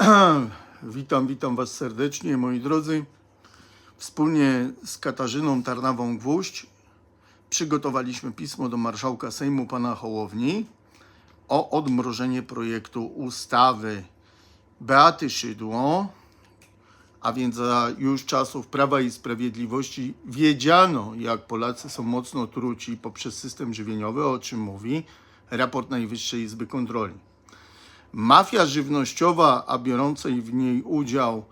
Witam, witam Was serdecznie, moi drodzy. Wspólnie z Katarzyną Tarnawą Gwóźdź przygotowaliśmy pismo do marszałka Sejmu pana Hołowni o odmrożenie projektu ustawy Beaty Szydło, a więc za już czasów Prawa i Sprawiedliwości wiedziano, jak Polacy są mocno truci poprzez system żywieniowy, o czym mówi raport Najwyższej Izby Kontroli. Mafia żywnościowa, a biorącej w niej udział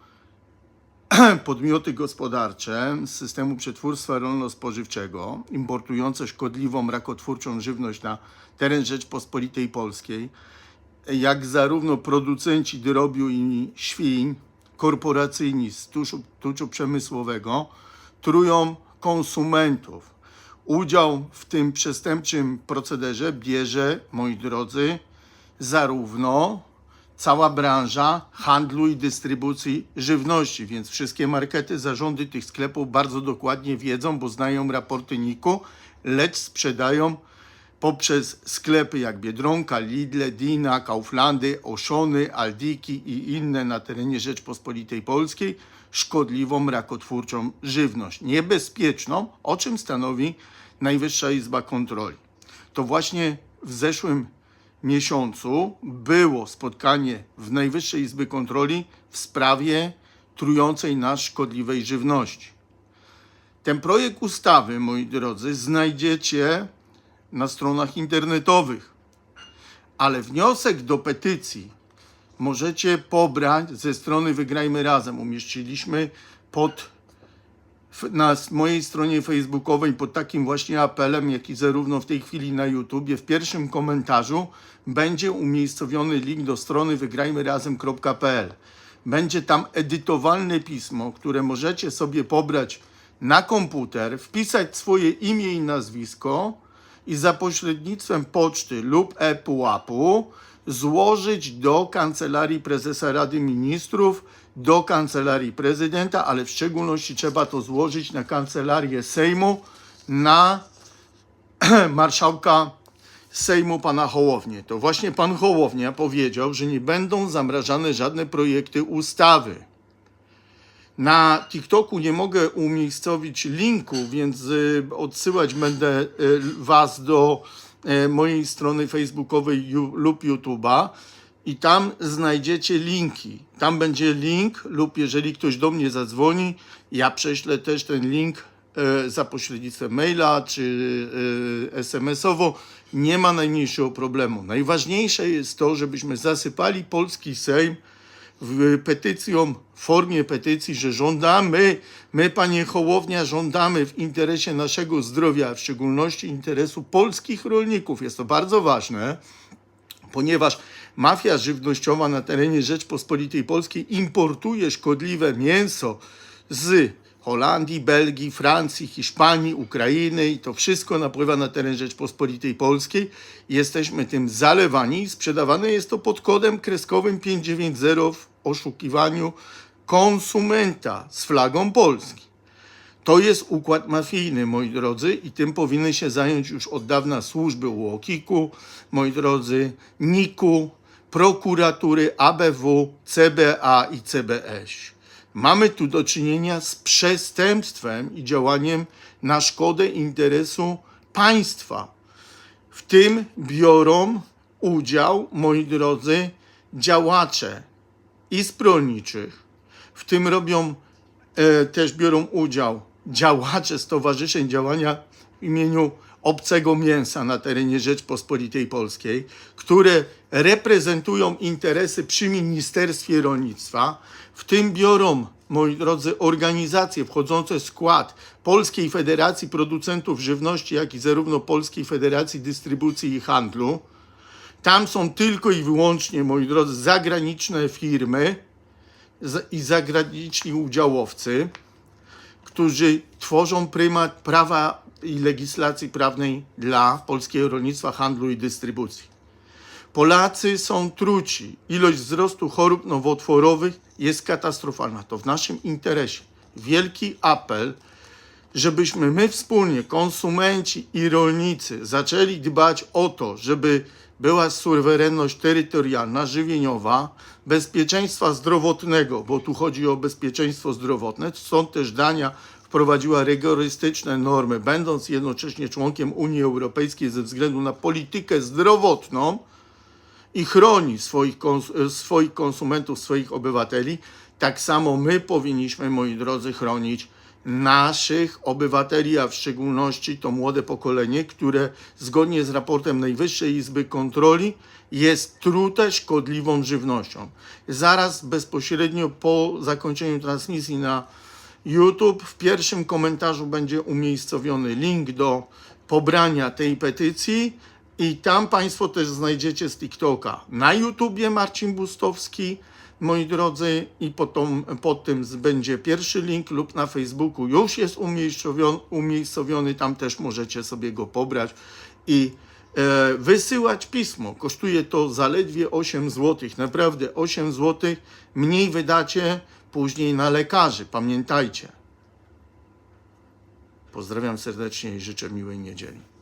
podmioty gospodarcze z systemu przetwórstwa rolno-spożywczego, importujące szkodliwą, rakotwórczą żywność na teren Rzeczpospolitej Polskiej, jak zarówno producenci drobiu i świń, korporacyjni z tuszu, tuczu przemysłowego, trują konsumentów. Udział w tym przestępczym procederze bierze, moi drodzy, zarówno cała branża handlu i dystrybucji żywności, więc wszystkie markety, zarządy tych sklepów bardzo dokładnie wiedzą, bo znają raporty NIK-u, lecz sprzedają poprzez sklepy jak Biedronka, Lidle, Dina, Kauflandy, Oszony, Aldiki i inne na terenie Rzeczpospolitej Polskiej szkodliwą, rakotwórczą żywność. Niebezpieczną, o czym stanowi Najwyższa Izba Kontroli. To właśnie w zeszłym miesiącu było spotkanie w Najwyższej Izby Kontroli w sprawie trującej nas szkodliwej żywności. Ten projekt ustawy, moi drodzy, znajdziecie na stronach internetowych, ale wniosek do petycji możecie pobrać ze strony Wygrajmy Razem. Umieściliśmy pod na mojej stronie facebookowej pod takim właśnie apelem, jak i zarówno w tej chwili na YouTubie, w pierwszym komentarzu będzie umiejscowiony link do strony wygrajmyrazem.pl. Będzie tam edytowalne pismo, które możecie sobie pobrać na komputer, wpisać swoje imię i nazwisko i za pośrednictwem poczty lub e-pułapu złożyć do Kancelarii Prezesa Rady Ministrów, do Kancelarii Prezydenta, ale w szczególności trzeba to złożyć na Kancelarię Sejmu, na marszałka Sejmu pana Hołownię. To właśnie pan Hołownia powiedział, że nie będą zamrażane żadne projekty ustawy. Na TikToku nie mogę umiejscowić linku, więc y, odsyłać będę y, Was do y, mojej strony facebookowej lub YouTube'a i tam znajdziecie linki. Tam będzie link lub jeżeli ktoś do mnie zadzwoni, ja prześlę też ten link y, za pośrednictwem maila czy y, SMS-owo. Nie ma najmniejszego problemu. Najważniejsze jest to, żebyśmy zasypali polski Sejm w petycją, w formie petycji, że żądamy, my panie Hołownia żądamy w interesie naszego zdrowia, w szczególności interesu polskich rolników. Jest to bardzo ważne, ponieważ mafia żywnościowa na terenie Rzeczpospolitej Polskiej importuje szkodliwe mięso z Holandii, Belgii, Francji, Hiszpanii, Ukrainy i to wszystko napływa na teren Rzeczpospolitej Polskiej. Jesteśmy tym zalewani sprzedawane jest to pod kodem kreskowym 590 w oszukiwaniu konsumenta z flagą Polski. To jest układ mafijny, moi drodzy, i tym powinny się zająć już od dawna służby UOKiK-u, moi drodzy, NIK-u, prokuratury, ABW, CBA i CBS. Mamy tu do czynienia z przestępstwem i działaniem na szkodę interesu państwa. W tym biorą udział, moi drodzy, działacze izb rolniczych, w tym robią e, też biorą udział działacze Stowarzyszeń Działania w imieniu Obcego Mięsa na terenie Rzeczpospolitej Polskiej, które reprezentują interesy przy Ministerstwie Rolnictwa, w tym biorą, moi drodzy, organizacje wchodzące w skład Polskiej Federacji Producentów Żywności, jak i zarówno Polskiej Federacji Dystrybucji i Handlu. Tam są tylko i wyłącznie, moi drodzy, zagraniczne firmy i zagraniczni udziałowcy którzy tworzą prymat prawa i legislacji prawnej dla polskiego rolnictwa, handlu i dystrybucji. Polacy są truci. Ilość wzrostu chorób nowotworowych jest katastrofalna. To w naszym interesie. Wielki apel, żebyśmy my wspólnie, konsumenci i rolnicy, zaczęli dbać o to, żeby była suwerenność terytorialna, żywieniowa, bezpieczeństwa zdrowotnego, bo tu chodzi o bezpieczeństwo zdrowotne. Stąd też Dania wprowadziła rygorystyczne normy, będąc jednocześnie członkiem Unii Europejskiej ze względu na politykę zdrowotną i chroni swoich, swoich konsumentów, swoich obywateli, tak samo my powinniśmy, moi drodzy, chronić naszych obywateli, a w szczególności to młode pokolenie, które zgodnie z raportem Najwyższej Izby Kontroli jest trute szkodliwą żywnością. Zaraz bezpośrednio po zakończeniu transmisji na YouTube w pierwszym komentarzu będzie umiejscowiony link do pobrania tej petycji i tam Państwo też znajdziecie z TikToka na YouTubie Marcin Bustowski, moi drodzy, i potom, pod tym będzie pierwszy link lub na Facebooku już jest umiejscowiony, umiejscowiony tam też możecie sobie go pobrać i e, wysyłać pismo. Kosztuje to zaledwie 8 zł. Naprawdę 8 zł mniej wydacie później na lekarzy. Pamiętajcie. Pozdrawiam serdecznie i życzę miłej niedzieli.